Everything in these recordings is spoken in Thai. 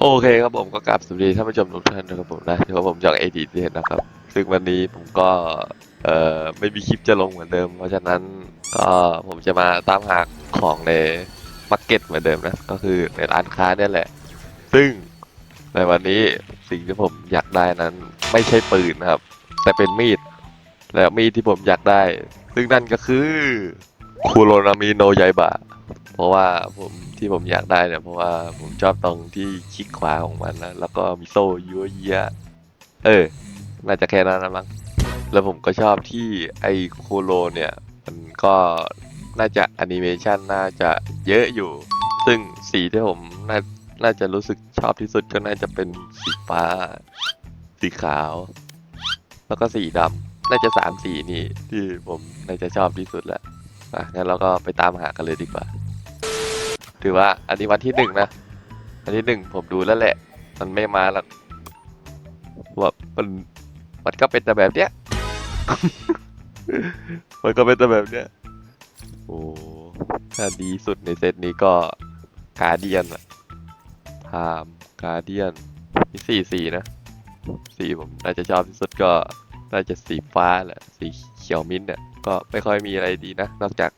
โอเคครับผมก็กลับสวัสดีท่านผู้ชมทุกท่านนะครับผมนะที่ว่าผมจากเอดีเนนะครับ ซึ่งวันนี้ผมก็เอ่อไม่มีคลิปจะลงเหมือนเดิม เพราะฉะนั้นก็ผมจะมาตามหาของในมาร์เก็ตเหมือนเดิมนะ ก็คือในร้านค้าเนี่ยแหละ ซึ่งในวันนี้สิ่งที่ผมอยากได้นั้น ไม่ใช่ปืนนะครับ แต่เป็นมีด แล้วมีดที่ผมอยากได้ ซึ่งนั่นก็คือคูโรนามิโนไยบะ เพราะว่าผมที่ผมอยากได้เนี่ยเพราะว่าผมชอบตรงที่คลิกขวาของมันนะแล้วก็มีโซ่ยั่วเยียะเออ น่าจะแค่นั้นนะมั้งแล้วผมก็ชอบที่ไอโคโลเนี่ย มันก็น่าจะแอนิเมชันน่าจะเยอะอยู่ ซึ่งสีที่ผมน่าน่าจะรู้สึกชอบที่สุดก็น่าจะเป็นสีฟ้า สีขาว แล้วก็สีดำน่าจะสามสีนี้ที่ผมน่าจะชอบที่สุดแหละอะงั้นเราก็ไปตามหากันเลยดีกว่า ถือว่าอันนี้วันที่หนึ่งนะอันที่หนึ่งผมดูแล้วแหละ มันไม่มาหรอกว่ามันมันก็เป็นแต่แบบเนี้ย มันก็เป็นแต่แบบเนี้ย โอ้ถ้าดีสุดในเซตนี้ก็กาเดียนอะไทม์กาเดียนมีสี่สีนะสีผมน่าจะชอบที่สุดก็น่าจะสีฟ้าแหละสีเขียวมิ้นท์เนี่ยก็ไม่ค่อยมีอะไรดีนะ นอกจาก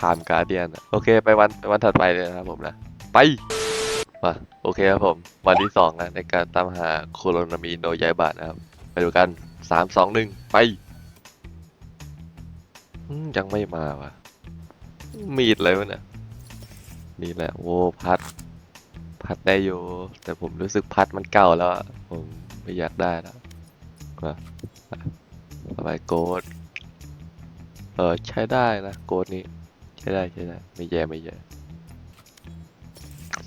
พามการเดียนโอเคไปวันไปวันถัดไปเลยนะครับผมนะ ไปมาโอเคครับผม วันที่สองนะในการตามหาโคโรนามีโนยายบาทนะครับ ไปดูกันสามสองหนึ่งไปยังไม่มาวะมีดอะไรวะเนี่ยนี่แหละโว้พัด พัดได้อยู่แต่ผมรู้สึกพัดมันเก่าแล้ว ผมไม่อยากได้แล้วมาสบายโกดเออใช้ได้นะโกดนี้ ใช่ได้ใช่ได้ไม่แย่ไม่แย่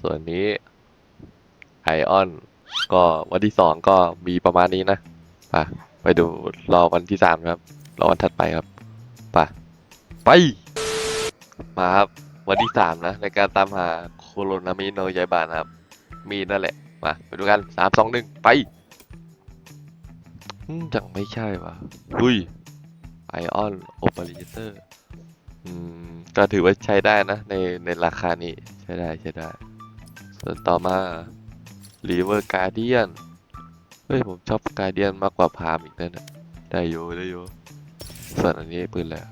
ส่วนนี้ไอออน ก็วันที่สองก็มีประมาณนี้นะไปไปดูรอวันที่สามครับรอวันถัดไปครับไปไป มาครับ วันที่สามนะ ในการตามหาโคโรนามิโนยายบานครับ มีนั่นแหละ มาไปดูกันสามสองหนึ่งไปจังไม่ใช่วะอุ้ยไอออนโอเปอเรเตอร์ ก็ถือว่าใช้ได้นะ ในในราคานี้ใช้ได้ใช้ได้ ส่วนต่อมา River Guardian เฮ้ย ผมชอบ Guardian มากกว่าพามอีกนั่นนะได้อยู่ได้อยู่ส่วนอันนี้ปืนแล้ว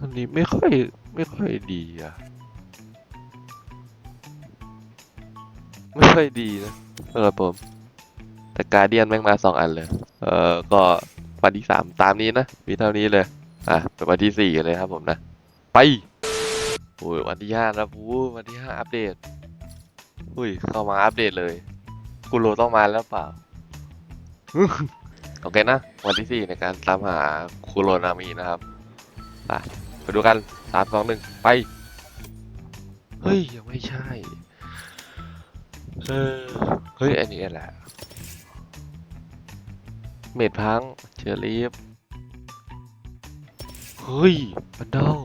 อันนี้ไม่ค่อยไม่ค่อยดีอะ ไม่ค่อยดีนะสำหรับผม แต่ Guardian แม่งมาสองอันเลย เออก็วันที่สามตามนี้นะ มีเท่านี้เลย อะเป็นวันที่สี่กันเลยครับผมนะ ไปโอ้ยวันที่ห้าแล้วปูวันที่ห้าอัปเดตอุ้ยเข้ามาอัปเดตเลยกูโรต้องมาแล้วเปล่าโอเคนะ วันที่สี่ในการตามหาคูโรนามีนะครับไปไปดูกันสามสองหนึ่งไป เฮ้ย ยังไม่ใช่ เออ เฮ้ย อันนี้แหละ เมดพังเชอรีฟ ฮ้ยบันเดล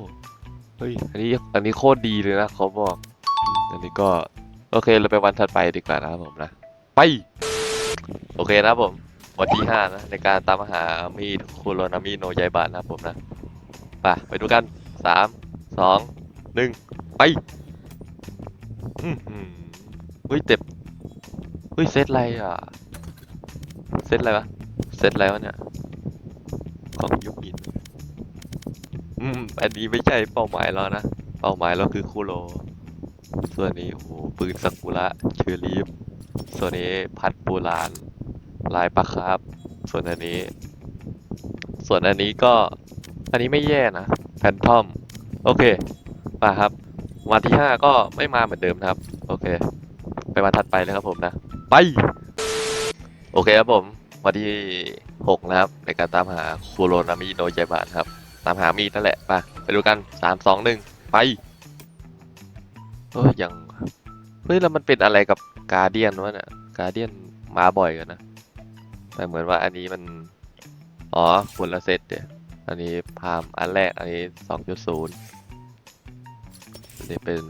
เฮ้ย อันนี้อันนี้โคตรดีเลยนะเขาบอก อันนี้ก็ โอเค เราไปวันถัดไปดีกว่านะครับผมนะ ไป โอเคนะครับผม วันที่ห้านะ ในการตามหามีดโคโรนามิโนยายบาทนะครับผมนะไปไปดูกันสามสองหนึ่งไปอื้อหือเฮ้ยเต็บเฮ้ยเซตอะไรอะ เซตอะไรวะ เซตอะไรวะเนี่ย ของยุคอิน อืมอันนี้ไม่ใช่เป้าหมายเรานะ เป้าหมายเราคือคูโร ส่วนนี้โอ้โหปืนสักุระเชอรีฟส่วนนี้พัดโบราณลายปลาครับ ส่วนอันนี้ ส่วนอันนี้ก็ อันนี้ไม่แย่นะแฟนทอม โอเค มาครับ วันที่ห้าก็ไม่มาเหมือนเดิมนะครับ โอเค ไปวันถัดไปเลยครับผมนะ ไป โอเคครับผม วันที่หกนะครับ ในการตามหาโคโรนามิโนเจบะนครับ ตามหามีดนั่นแหละไปไปดูกันสามสองหนึ่งไปเออยังเฮ้ยแล้วมันเป็นอะไรกับกาเดียนวะเนี่ยกาเดียนมาบ่อยกันนะแต่เหมือนว่าอันนี้มัน อ๋อคนละเซตเดี๋ยอันนี้พามอันแรก อันนี้สองจุดศูนย์อันนี้เป็น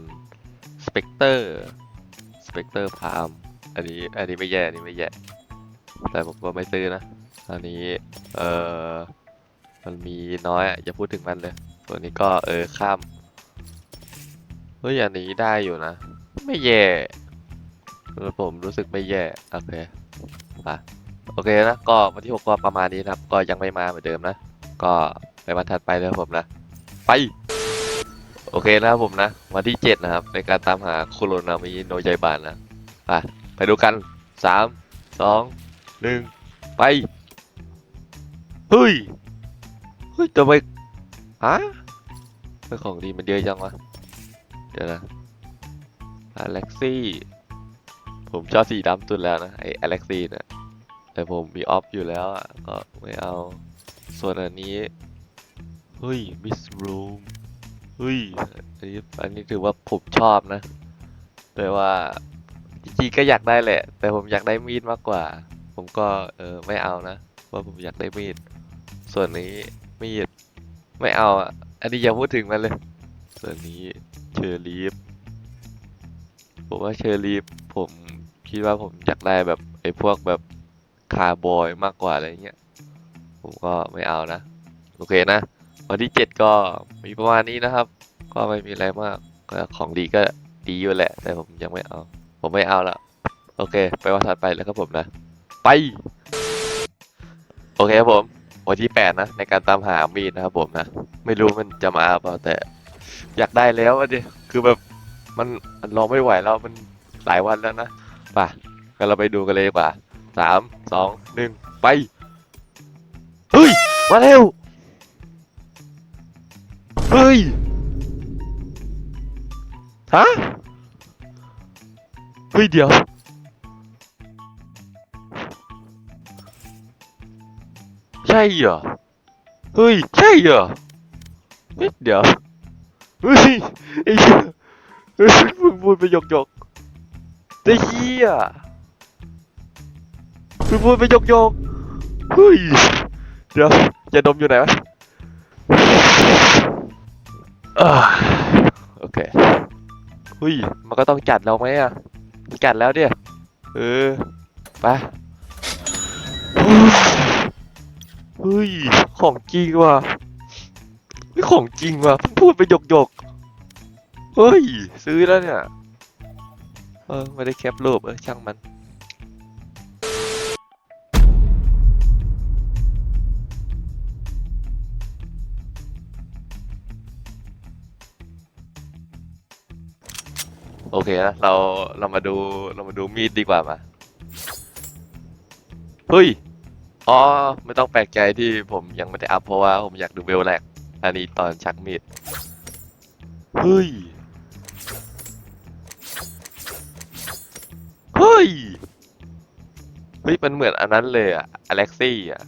สเปกเตอร์สเปกเตอร์พามอันนี้อันนี้ไม่แย่อันนี้ไม่แย่แต่ผมก็ไม่ซื้อนะ อันนี้ เออ มันมีน้อยอะอย่าพูดถึงมันเลยส่วนี้ก็เออข้าม เฮ้ยอันนี้ได้อยู่นะ ไม่แย่ผมรู้สึกไม่แย่โอเคมาโอเคนะก็วันที่หกก็ประมาณนี้นะครับ ก็ยังไม่มาเหมือนเดิมนะ ก็ไปวันถัดไปเลยผมนะ ไป โอเคนะครับผมนะ วันที่เจ็ดนะครับ ในการตามหาโคโรนามิโนใจบานนะไปไปดูกันสามสองหนึ่งไป เฮ้ย เฮ้ยทำไมฮะทำไม่ของดีมันเยอะจังวะ เดี๋ยวนะอเล็กซี่ ผมชอบสีดำสุดแล้วนะ ไออเล็กซี่เนี่ย แต่ผมมีออฟอยู่แล้วอะ ก็ไม่เอา ส่วนอันนี้ เฮ้ย มิสรูม เฮ้ย อันนี้ อันนี้ถือว่าผมชอบนะ แต่ว่าจริงๆก็อยากได้แหละ แต่ผมอยากได้มีดมากกว่า ผมก็เออไม่เอานะเพราผมอยากได้มีด ส่วนนี้ มีดไม่เอาอะ อันนี้อย่าพูดถึงมันเลยส่วนนี้เชอร์ลีฟผมว่าเชอร์ลีฟผมคิดว่าผมอยากได้แบบไอ้พวกแบบคาร์บอยมากกว่าอะไรเงี้ย ผมก็ไม่เอานะ โอเคนะ วันที่เจ็ดก็มีประมาณนี้นะครับ ก็ไม่มีอะไรมากของดีก็ดีอยู่แหละ แต่ผมยังไม่เอา ผมไม่เอาละโอเค ไปวันถัดไปแล้วครับผมนะ ไป โอเคครับผม วันที่แปดนะในการตามหามีดนะครับผมนะไม่รู้มันจะมาเปล่าแต่ อยากได้แล้วอะดิคือแบบมันมันรอไม่ไหวแล้วมันหลายวันแล้วนะไป่ะงั้นเราไปดูกันเลยดีกว่าสามสองหนึ่งไปเฮ้ยมาเร็วเฮ้ยฮะเฮ้ยเดี๋ยว ช่เหรอ เฮ้ย ใช่เหรอเฮ้ยเดี๋ยว เฮ้ยไอ้เหี้ยมึงพูดไปหยกหยกไอ้เหี้ยมึงพูดไปหยกหยกเฮ้ย เดี๋ยวจะดมอยู่ไหนวะโอเคเฮ้ย มันก็ต้องจัดเราไหมอะ จัดแล้วเนี่ย เออ ไป เฮ้ย ของจริงว่ะเฮ้ของจริงว่ะพิ่งพูดไปหยกหยกเฮ้ย ซื้อแล้วเนี่ย เออไม่ได้แคปรูปเออช่างมันโอเคนะเราเรามาดูเรามาดูมีดดีกว่ามา เฮ้ย อ๋อ ไม่ต้องแปลกใจที่ผมยังไม่ได้อัพเพราะว่าผมอยากดูเวลแรกอันนี้ตอนชักมีด เฮ้ย เฮ้ย เฮ้ย มันเหมือนอันนั้นเลยอะอเล็กซี่อะ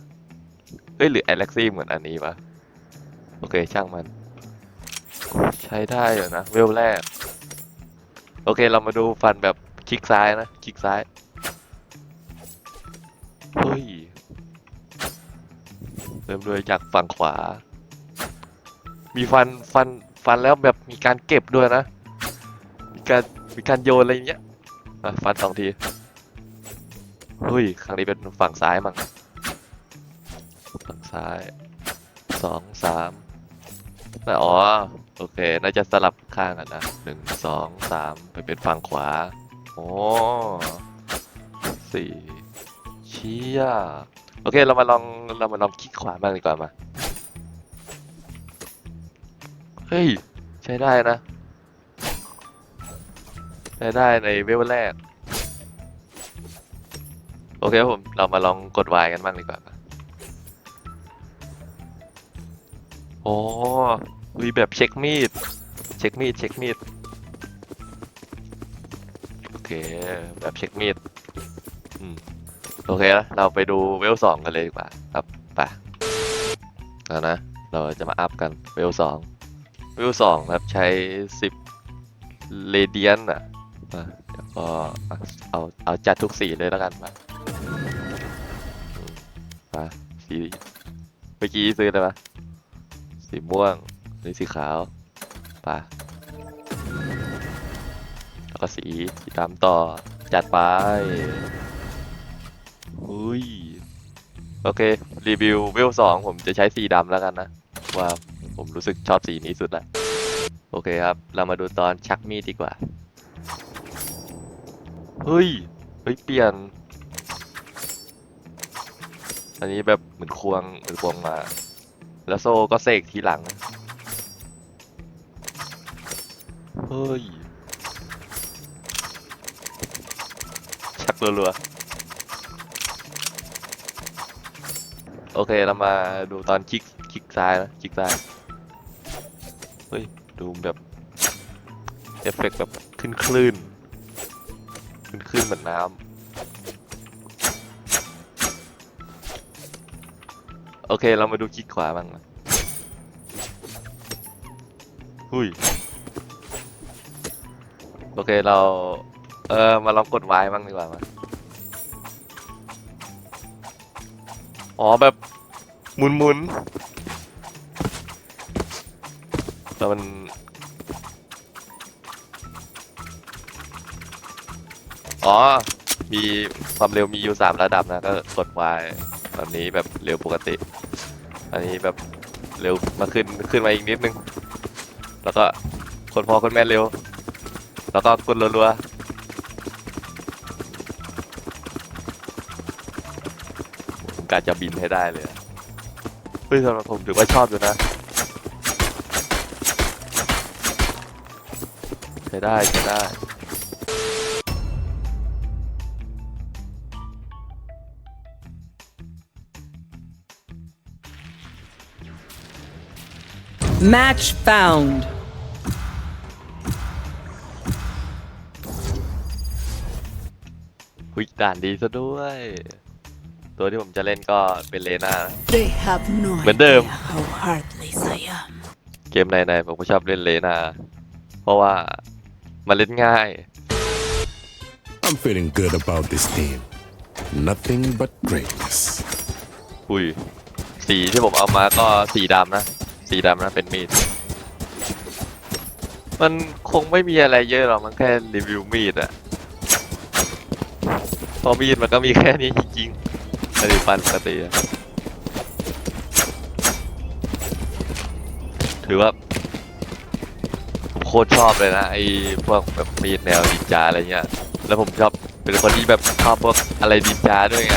เฮ้ย หรืออเล็กซี่เหมือนอันนี้ปะโอเค ช่างมัน ใช้ได้อยู่นะ เวลแรก โอเค เรามาดูฟันแบบคลิกซ้ายนะ คลิกซ้าย ด้วยจากฝั่งขวา มีฟันฟันฟันแล้วแบบมีการเก็บด้วยนะ มีการมีการโยนอะไรอย่างเงี้ยอะฟันสองทีเฮ้ยครั้งนี้เป็นฝั่งซ้ายมั้งฝั่งซ้ายสองสามแต่อ๋อโอเค น่าจะสลับข้างกันนะหนึ่งสองสามไปเป็นฝั่งขวา โอ้สี่เชี่ยโอเคเรามาลองเรามาลองคลิกขวาบ้างดีกว่ามาเฮ้ยใช้ได้นะใช้ได้ในเวลแรกโอเคครับผมเรามาลองกด Y กันบ้างดีกว่ามาโอ้มีแบบเช็คมีด เช็คมีด เช็คมีด โอเค แบบเช็คมีด อืม โอเคนะเราไปดูเวลสองกันเลยดีกว่าครับไปนะ เราจะมาอัพกันเวลสองเวลสองครับใช้สิบเรเดียนอะมาเดี๋ยวก็เอาเอาจัดทุกสีเลยแล้วกันมาอืมมาสีเมื่อกี้ซื้ออะไรปะสีม่วงนี่สีขาวไปแล้วก็สีสีดำต่อจัดไป อุ้ย โอเค รีวิวเวสองผมจะใช้สีดำแล้วกันนะ ว่าผมรู้สึกชอบสีนี้สุดละ โอเคครับ เรามาดูตอนชักมีดดีกว่า เฮ้ย เฮ้ย เปลี่ยน อันนี้แบบเหมือนควงเหมือนควงมา แล้วโซ่ก็เสกทีหลัง เฮ้ย ชักรัวๆ โอเคเรามาดูตอนคลิกคลิกซ้ายนะคลิกซ้าย เฮ้ย ดูแบบเอฟเฟกต์แบบขึ้นคลื่นขึ้นคลื่นเหมือนน้ำโอเคเรามาดูคลิกขวาบ้างนะหุยโอเคเรา เออมาลองกด Y บ้างดีกว่ามา อ๋อแบบหมุนหมุนๆแล้วมันอ๋อ มีความเร็วมีอยู่สามระดับนะก็กด Y แบบนี้แบบเร็วปกติ อันนี้แบบเร็วมาขึ้นขึ้นมาอีกนิดนึง แล้วก็คนพอคนแม่เร็ว แล้วก็กดรัวๆผม กะจะบินให้ได้เลยอะเฮ้ยสำหรับผมถือว่าชอบอยู่นะใช้ได้ใช้ได้ Match found. หุยด่านดีซะด้วย ตัวที่ผมจะเล่นก็เป็นเลน่า They have no Bên đêm. idea how heartless I am. เกมในๆผมก็ชอบเล่นเลน่า เพราะว่ามันเล่นง่าย I'm feeling good about this team. Nothing but greatness. อุ้ย สีที่ผมเอามาก็สีดำนะ สีดำนะเป็นมีด มันคงไม่มีอะไรเยอะหรอก มันแค่รีวิวมีดอะเพอมีดมันก็มีแค่นี้จริงๆ อันนี้ฟันปกติอะถือว่าผมโคตรชอบเลยนะไอ้พวกแบบมีดแนวดินจาอะไรเงี้ย แล้วผมชอบเป็นคนที่แบบชอบพวกอะไรดินจาด้วยไง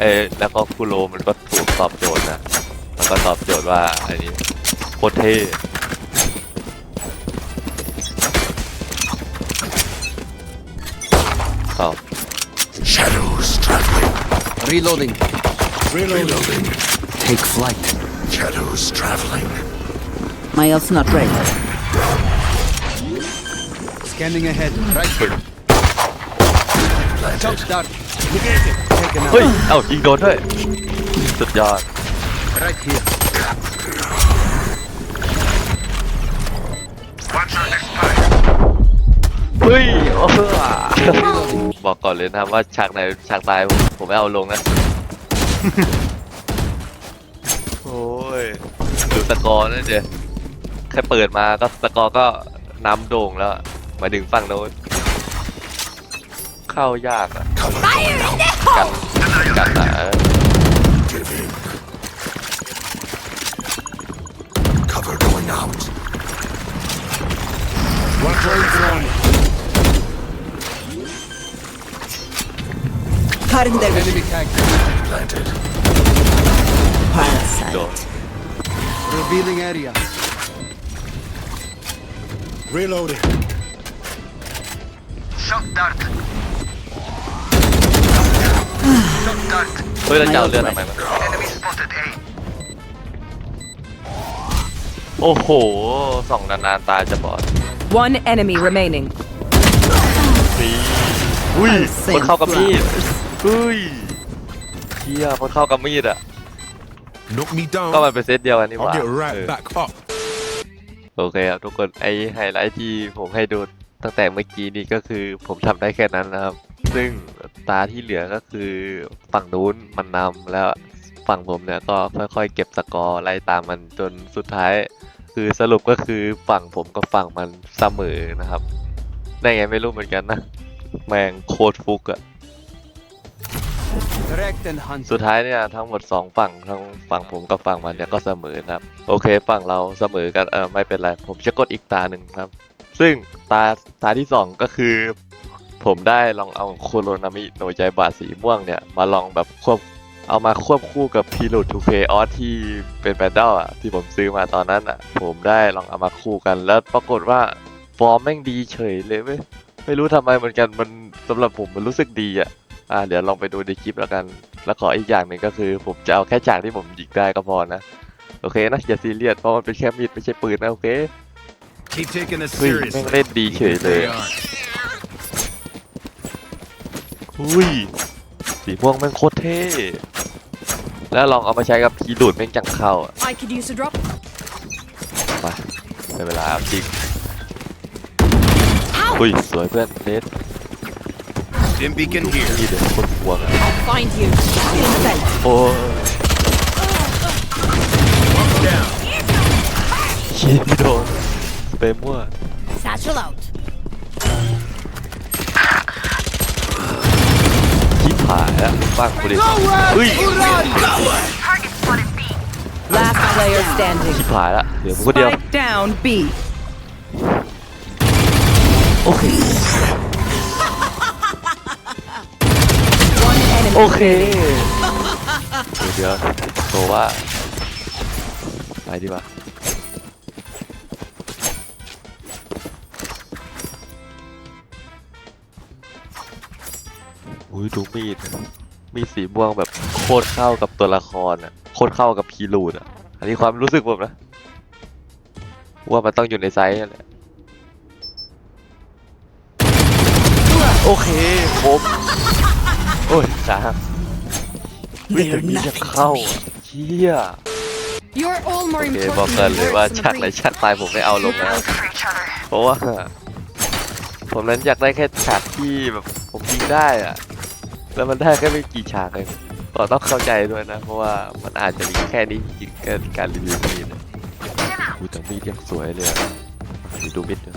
เออแล้วก็คุโรมันก็ถูกตอบโจทย์นะแล้วก็ตอบโจทย์ว่าอันนี้โคตรเท่เอา Shadows traveling. Reloading. Reloading. Take flight. Shadows traveling. My ult's not ready. Scanning ahead. Right. Jump Planted. start. Taken out. เฮ้ย เอ้ายิงโดนด้วย สุดยอด Right here. เฮ้ยโอ้โหบอกก่อนเลยนะว่าฉากไหนฉากตายผมผมไม่เอาลงนะ โอ้ยดูสกอร์นั่นเดียแค่เปิดมาก็สกอร์ก็นำโด่งแล้วหมายถึงฝั่งโน้นเข้ายากอะ Cover going out. กันกันนะ Giving. Cover going out. One point Cutting their Enemy tag. Planted. parasite. โดน Revealing area. Reloading. Shock dart. Shock dart. เฮ้ยเราจะเอาเลือดทำไมมัน Enemy spotted A. โอ้โหส่องนานๆตาจะบอด One enemy remaining. นี่อุ้ย I'll มัน send เข้ากับมีด flowers. เฮ้ยเฮียมันเข้ากับมีดอะ Knock me ก็ down. มันเป็นเซตเดียวกันนี่ห I'll ว่า get เอ right อ back up. โอเคครับทุกคนไอไฮไลท์ที่ผมให้ดูตั้งแต่เมื่อกี้นี้ก็คือผมทำได้แค่นั้นนะครับ ซึ่งตาที่เหลือก็คือฝั่งนู้นมันนำแล้วฝั่งผมเนี่ยก็ค่อยๆ เก็บสกอร์ไล่ตามมันจนสุดท้าย คือสรุปก็คือฝั่งผมกับฝั่งมันเสมอนะครับได้ไงไม่รู้เหมือนกันนะ แม่งโคตรฟุกอะ Direct and hunt. สุดท้ายเนี่ยทั้งหมดสองฝั่งทั้งฝั่งผมกับฝั่งมันเนี่ยก็เสมอนะครับ โอเค ฝั่งเราเสมอกันเออไม่เป็นไร ผมจะกดอีกตาหนึ่งครับ ซึ่งตาตาที่สองก็คือ ผมได้ลองเอาโคโรนามิโนใจบาสีม่วงเนี่ย มาลองแบบควบเอามาควบคู่กับพีรูทูเคออสที่เป็นแบนดลอะที่ผมซื้อมาตอนนั้นอะ ผมได้ลองเอามาคู่กัน แล้วปรากฏว่าฟอร์มแม่งดีเฉยเลยเว้ยไม่รู้ทำไมเหมือนกันมันสำหรับผมมันรู้สึกดีอะ อ่าเดี๋ยวลองไปดูในคลิปแล้วกัน แล้วขออีกอย่างหนึ่งก็คือ ผมจะเอาแค่ฉากที่ผมยิงได้ก็พอนะ โอเคนะอย่าซีเรียสเพราะมันเป็นแค่มีดไม่ใช่ปืนนะโอเค Keep taking this เฮ้ยแม่งเล่นดีเฉยเลย They อะ are. อุ้ยสีม่วงแม่งโคตรเท่ แล้วลองเอามาใช้กับพีดูดแม่งจังเข้าอะ I could use a drop. มาได้เวลาเอาจริงอุ้ยสวยเพื่อนเนส Dim beacon here. นี่เดี๋ยวคนกลัวอะ I'll find you. Feeling sight. โอ้ยเชี่ยพี่โดนสเปรย์มั่ว Satchel out. ชิบหายแล้วฟังกูดิเฮ้ย Target spotted B. Last player standing. ชิบหายแล้วเดี๋ยวผมก็เดียว Spike down B. โอเค โอเคเดี๋ยวเดี๋ยวโตว่า ไปดีกว่าอุ้ยดูมีด มีดสีม่วงแบบโคตรเข้ากับตัวละครอะ โคตรเข้ากับพีรูดอะ อันนี้ความรู้สึกผมนะ ว่ามันต้องอยู่ในไซส์นั่นแหละโอเคผม โอ้ยจ้าเฮ้ย They're แต่มีจะ nothing เข้า to me. อะเชี่ย You're all โอ more เค important บอกกัน than เลยว่า words in ฉาก a ไหน brief. ฉากตายผมไม่เอาลงแล้ว For each other. เพราะว่า ผมนั้นอยากได้แค่ฉากที่แบบผมยิงได้อะแล้วมันได้แค่ไม่กี่ฉากเองก็ต้องเข้าใจด้วยนะ เพราะว่ามันอาจจะมีแค่นี้จริงๆแค่การรีวิวมีดนะอูแต่มีดยังสวยเลยอะดูดูมิดด้วย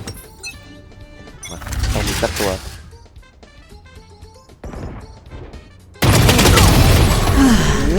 มาต้องมีสักตัว อ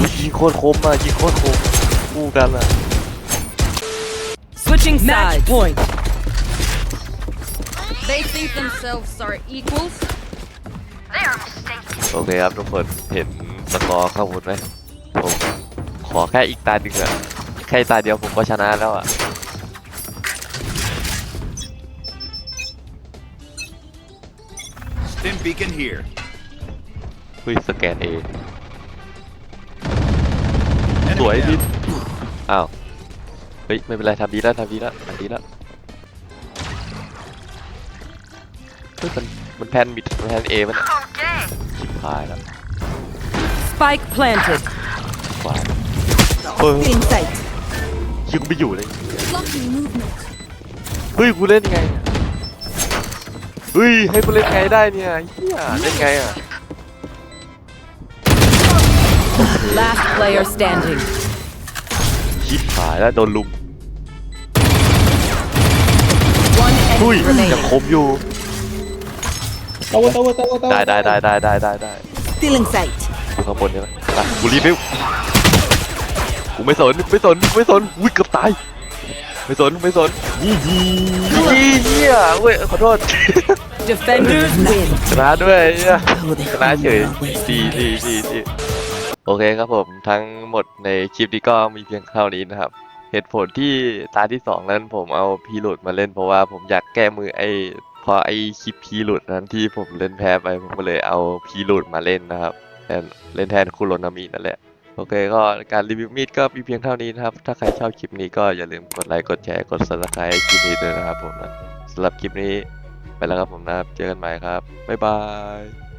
ยยิงโคตรคมอะยิงโคตรคมคู่กันอะ Switching sides. point. They think themselves are equals. They are mistaken. โอเคครับทุกคนเห็นสกอร์ข้างบนไหมผมขอแค่อีกตาหนึ่งอะแค่ตาเดียวผมก็ชนะแล้วอะ Dim beacon here. เฮ้ยสแกนเอส วย Enemy ดิ down. อ้าวเฮ้ยไม่เป็นไรทำดีแล้วทำดีแล้วทำดีแล้วเฮ้ยมันมันแพนมิดมันแพนเอมัน Okay. ชิบหายแล้ว Spike planted. ขวาเออ Feeling sight. ยิงไม่อยู่เลย Blocking movement. เฮ้ยกูเล่นไงเนี่ยเฮ้ยให้กูเล่นไงได้เนี่ยเฮียเล่นไงอะ Last player standing. ชิบหายแล้วโดนลุม One อุ้ย enemy ยัง remaining. คมอยู่ได้ได้ได้ได้ได้ได้ได้ Feeling sight. อยู่ข้างบนใช่ไหมไปกูรีวิวกูไม่สนไม่สนไม่สนอุ้ยเกือบตาย ไม่สนไม่สนยี่ยี่ยี่เฮียเว้ยขอโทษ Defenders win. ชนะด้วยเหี้ย Oh, the ชนะเฉย hunger always ดีดีดีดี โอเคครับผมทั้งหมดในคลิปนี้ก็มีเพียงเท่านี้นะครับ เหตุผลที่ตาที่สองนั้นผมเอาพีหลุดมาเล่นเพราะว่าผมอยากแก้มือไอ้พอไอ้คลิปพีหลุดนั้นที่ผมเล่นแพ้ไปผมก็เลยเอาพีหลุดมาเล่นนะครับแทนเล่นแทนคุโรนามินั่นแหละโอเคก็การรีวิวมีดก็มีเพียงเท่านี้นะครับ ถ้าใครชอบคลิปนี้ก็อย่าลืมกดไลค์กดแชร์กด subscribe ให้คลิปนี้ด้วยนะครับผมนะสำหรับคลิปนี้ไปแล้วครับผมนะครับ เจอกันใหม่ครับ บ๊ายบาย